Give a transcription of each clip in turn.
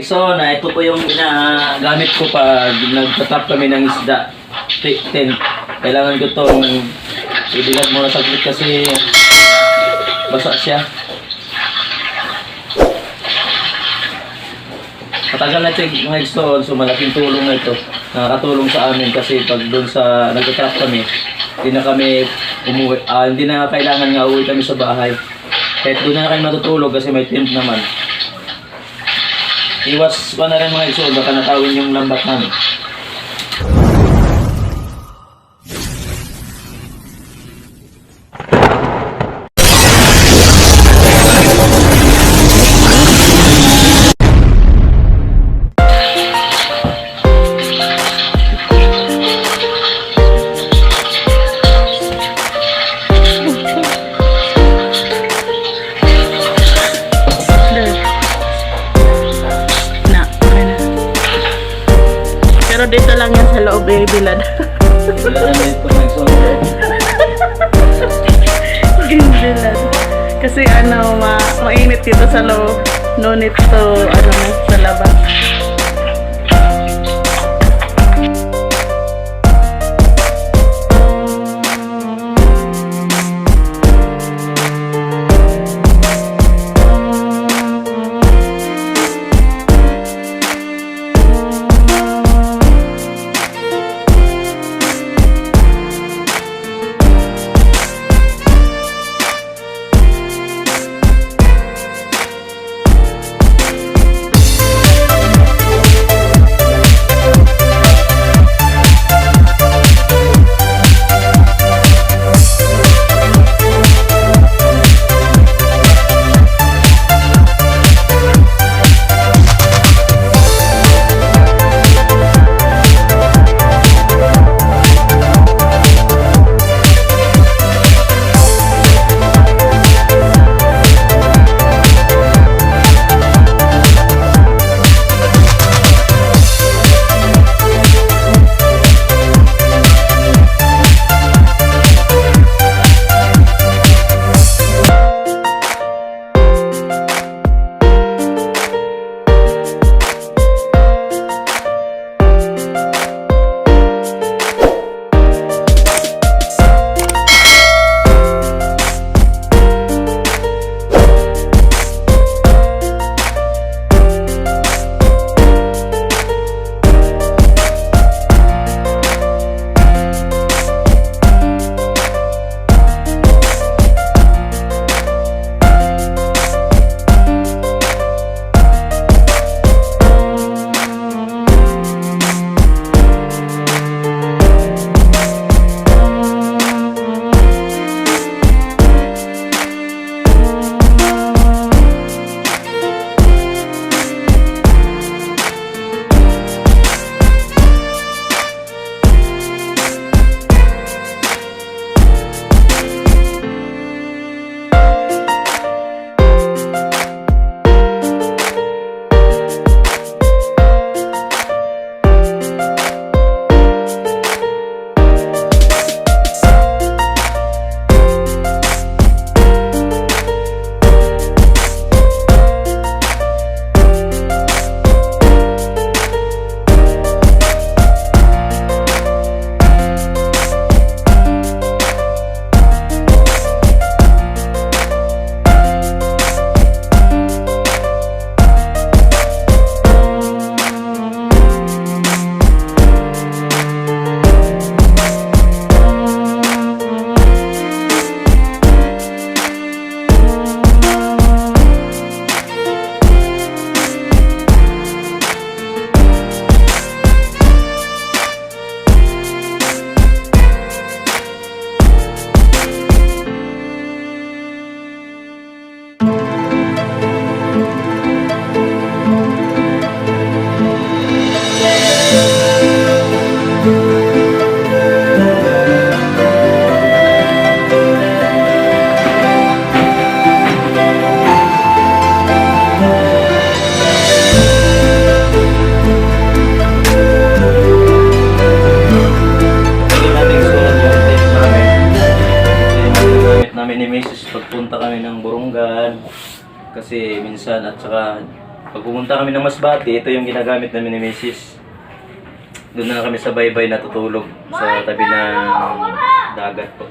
So, na ito po yung ginagamit ko pag nagtatap kami ng isda. T- Ten. Kailangan ko itong ibilag muna saglit kasi basa siya. Matagal na ito yung mga install, so malaking tulong na ito. Nakakatulong sa amin kasi pag doon sa nagtatrap kami, hindi na kami umuwi, ah, hindi na kailangan nga uwi kami sa bahay. Kahit doon na kami matutulog kasi may tent naman. Iwas ko na rin mga iso, baka yung lambat namin. Iso. bilad. Kasi ano, ma mainit dito sa loob. No need to, ano, sa labas. Ni Mrs. pagpunta kami ng Burungan kasi minsan at saka Pag pumunta kami ng Masbate, ito yung ginagamit namin ni Mrs. Doon na kami sa baybay natutulog sa tabi ng dagat po.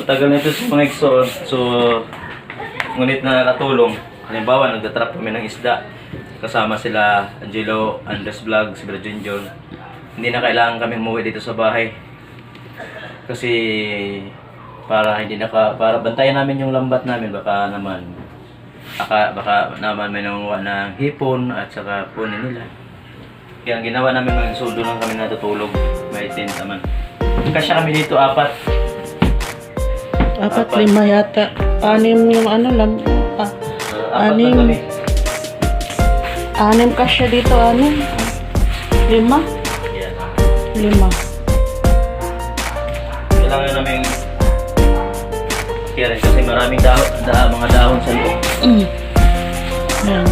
Matagal na ito sa mga exo, so ngunit na nakatulong. Halimbawa, nagdatrap kami ng isda. Kasama sila Angelo, Andres Vlog, si Virgin John. Hindi na kailangan kami umuwi dito sa bahay. Kasi para hindi naka para bantayan namin yung lambat namin baka naman baka, baka naman may nanguha ng hipon at saka punin nila. Kaya ang ginawa namin mga sudo lang kami natutulog. May tent naman. Kasya kami dito apat. Apat, Apat. lima yata. Anim yung ano lang. Ah, Uh, kami. anim kasya dito, anim. Lima? Lima. Kailangan namin kaya kasi maraming dahon, da, mga dahon sa loob. Mm. Yan.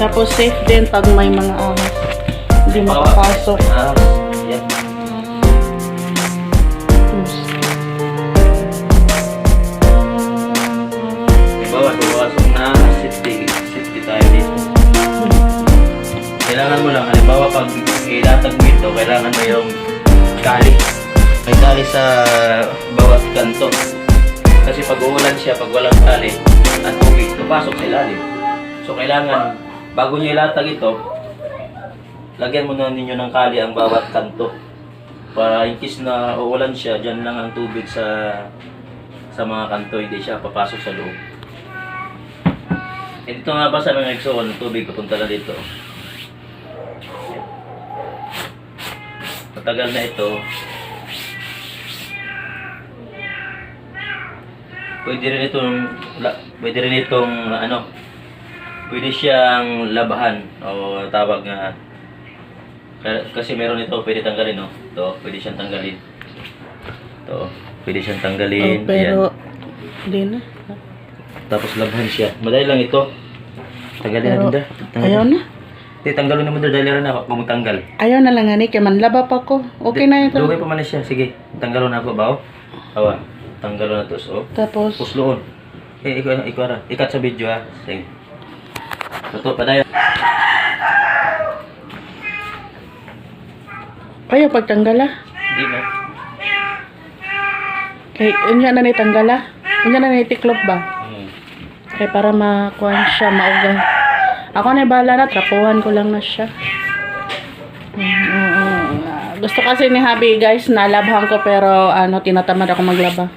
Tapos safe din pag may mga ahas. Hindi makapasok. Ah, bago nyo ilatag ito, lagyan mo na ninyo ng kali ang bawat kanto. Para in case na uulan siya, dyan lang ang tubig sa sa mga kanto, hindi siya papasok sa loob. Eh, dito nga ba sa mga exon, tubig papunta na dito. Matagal na ito. Pwede rin itong, pwede rin itong, ano, pwede siyang labahan o tawag nga Ka- kasi meron ito pwede tanggalin no? To pwede siyang tanggalin. To pwede siyang tanggalin Oh, pero, hindi na. tapos labahan siya. Madali lang ito. Tanggalin Pero, natin da ayaw na. Hindi, tanggalin naman da dali rin ako kung tanggal. Ayaw na lang ani, kaya manlaba pa ko. Okay na ito. Dugay pa man na siya. Sige tanggalon na ako bao. Awa tanggalon na to so. Tapos, pusloon eh ikaw ikaw ra ikat sa video ha. Sige Tuto pa dayo ayaw pagtanggala. Hindi na. Kay, unya na ni tanggala. Unya na ni tiklop ba? Hmm. Kaya para makuha siya, mauga. Ako na bahala na, trapuhan ko lang na siya. Mm, oo. Gusto kasi ni Habi guys, nalabhan ko pero ano, tinatamad ako maglaba.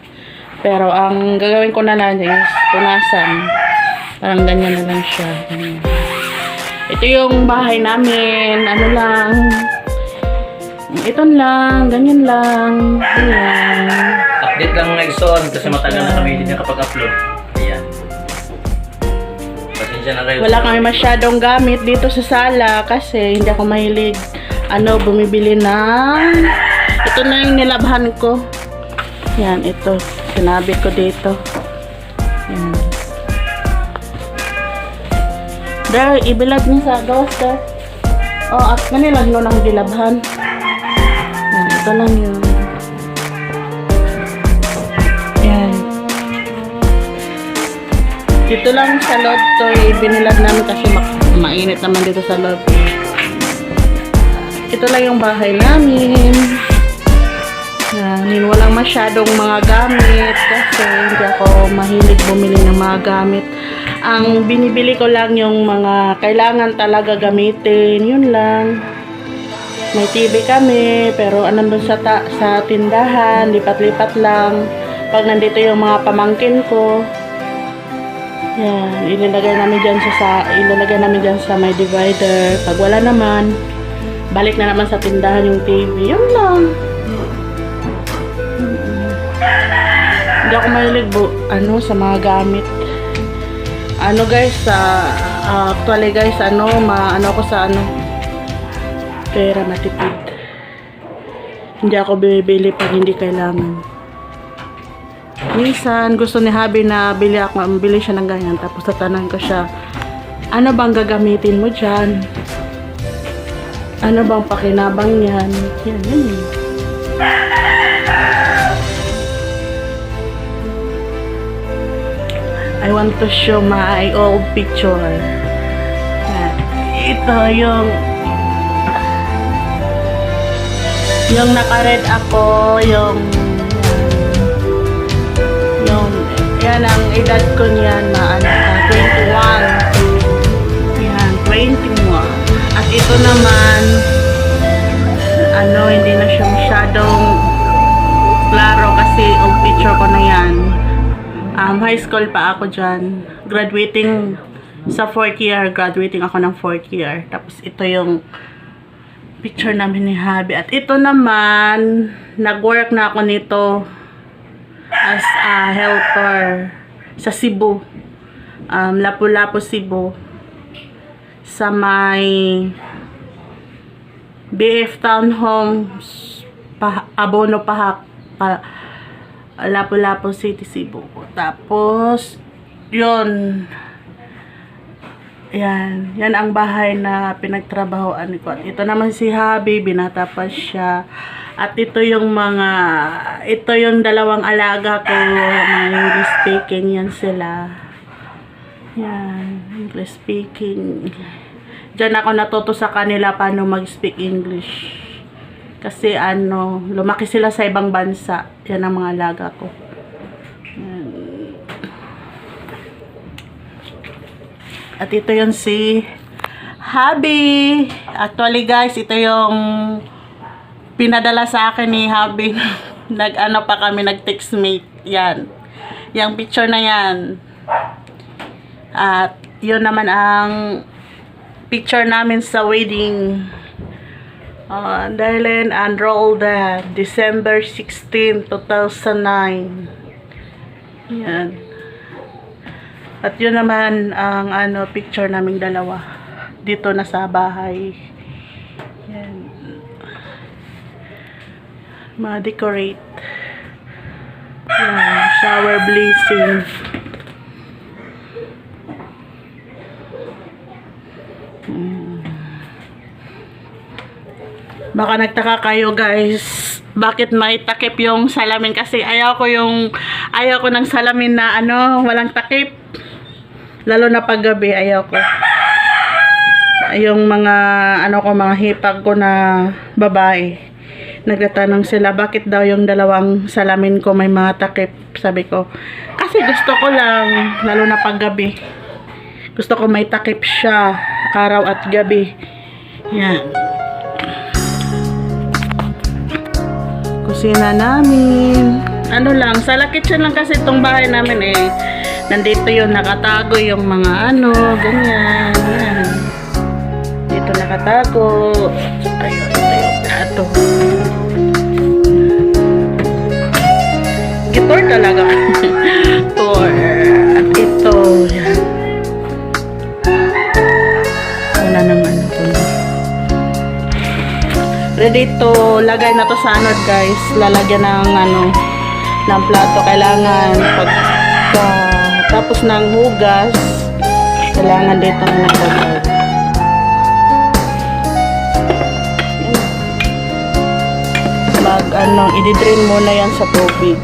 Pero ang gagawin ko na lang is punasan. Parang ganyan na lang siya. Ito yung bahay namin. Ano lang. Ito lang. Ganyan lang. Ganyan. Update lang mga ison kasi matagal na kami hindi nakapag-upload. Ayan. Pasensya na kayo. Wala kami masyadong gamit dito sa sala kasi hindi ako mahilig ano bumibili ng ito na yung nilabhan ko. Yan, ito. Sinabit ko dito. Yan. Dar, ibilad niyo sa gawas, Dar. Oh, at manilag no ng dilabhan. Yan, ito lang yun. Yan. Dito lang sa loob to, ibinilag namin kasi ma- mainit naman dito sa loob. Ito lang yung bahay namin. Yan, walang masyadong mga gamit kasi hindi ako mahilig bumili ng mga gamit. Ang binibili ko lang yung mga kailangan talaga gamitin, yun lang. May TV kami, pero anong doon sa, ta- sa tindahan, lipat-lipat lang. Pag nandito yung mga pamangkin ko, yan, ilalagay namin dyan sa, sa ilalagay namin dyan sa may divider. Pag wala naman, balik na naman sa tindahan yung TV. Yun lang. Hindi ako mahilig ano, sa mga gamit. Ano guys, sa ah, actually guys, ano, ma, ano ako sa ano, pera matipid. Hindi ako bibili pag hindi kailangan. Minsan, gusto ni Habi na bili ako, bili siya ng ganyan. Tapos tatanong ko siya, ano bang gagamitin mo dyan? Ano bang pakinabang yan? Yan, yan. yun. I want to show my old picture. Ito yung yung naka-red ako, yung yung yan ang edad ko niyan na ano, ah, 21. Yan, 21. At ito naman ano, hindi na siya masyadong klaro kasi old picture ko na yan. Um, high school pa ako dyan. Graduating sa fourth year, graduating ako ng fourth year. Tapos ito yung picture namin ni Habi. At ito naman, nag-work na ako nito as a helper sa Cebu. Um, Lapu-Lapu, Cebu. Sa may BF Townhomes, pa, Abono, Pahak, pa, Lapu-Lapu City, Cebu. Tapos, yun. Yan. Yan ang bahay na pinagtrabahoan ko. At ito naman si Habi, binata pa siya. At ito yung mga, ito yung dalawang alaga ko, mga English speaking, yan sila. Yan, English speaking. Diyan ako natuto sa kanila paano mag-speak English. Kasi ano, lumaki sila sa ibang bansa. Yan ang mga alaga ko. At ito yung si Habi. Actually guys, ito yung pinadala sa akin ni Habi. Nag-ano pa kami, nag-text mate. Yan. Yung picture na yan. At yun naman ang picture namin sa wedding. Uh, Darlene and Rolda, December 16, 2009. Yan. At yun naman ang ano picture naming dalawa dito na sa bahay. Yan. Ma-decorate. Yan, shower blazing. Baka nagtaka kayo guys, bakit may takip yung salamin kasi ayaw ko yung ayaw ko ng salamin na ano, walang takip. Lalo na pag gabi ayaw ko. Yung mga ano ko mga hipag ko na babae. Nagtatanong sila bakit daw yung dalawang salamin ko may mga takip. Sabi ko, kasi gusto ko lang lalo na pag gabi. Gusto ko may takip siya araw at gabi. Yan. Kusina namin. Ano lang, sa kitchen lang kasi itong bahay namin eh. Nandito yung nakatago yung mga ano, ganyan. Yan. Dito nakatago. Ayun, ito yung Ready to lagay na to sa ano guys. Lalagyan ng ano ng plato kailangan pag ah, tapos ng hugas kailangan dito na naglagay. Mag ano, i-drain muna yan sa tubig.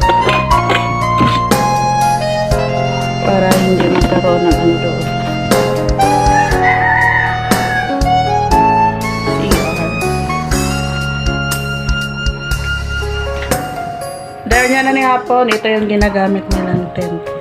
Para hindi magkaroon ng ano doon. Niya na ni hapon, ito yung ginagamit nilang tent.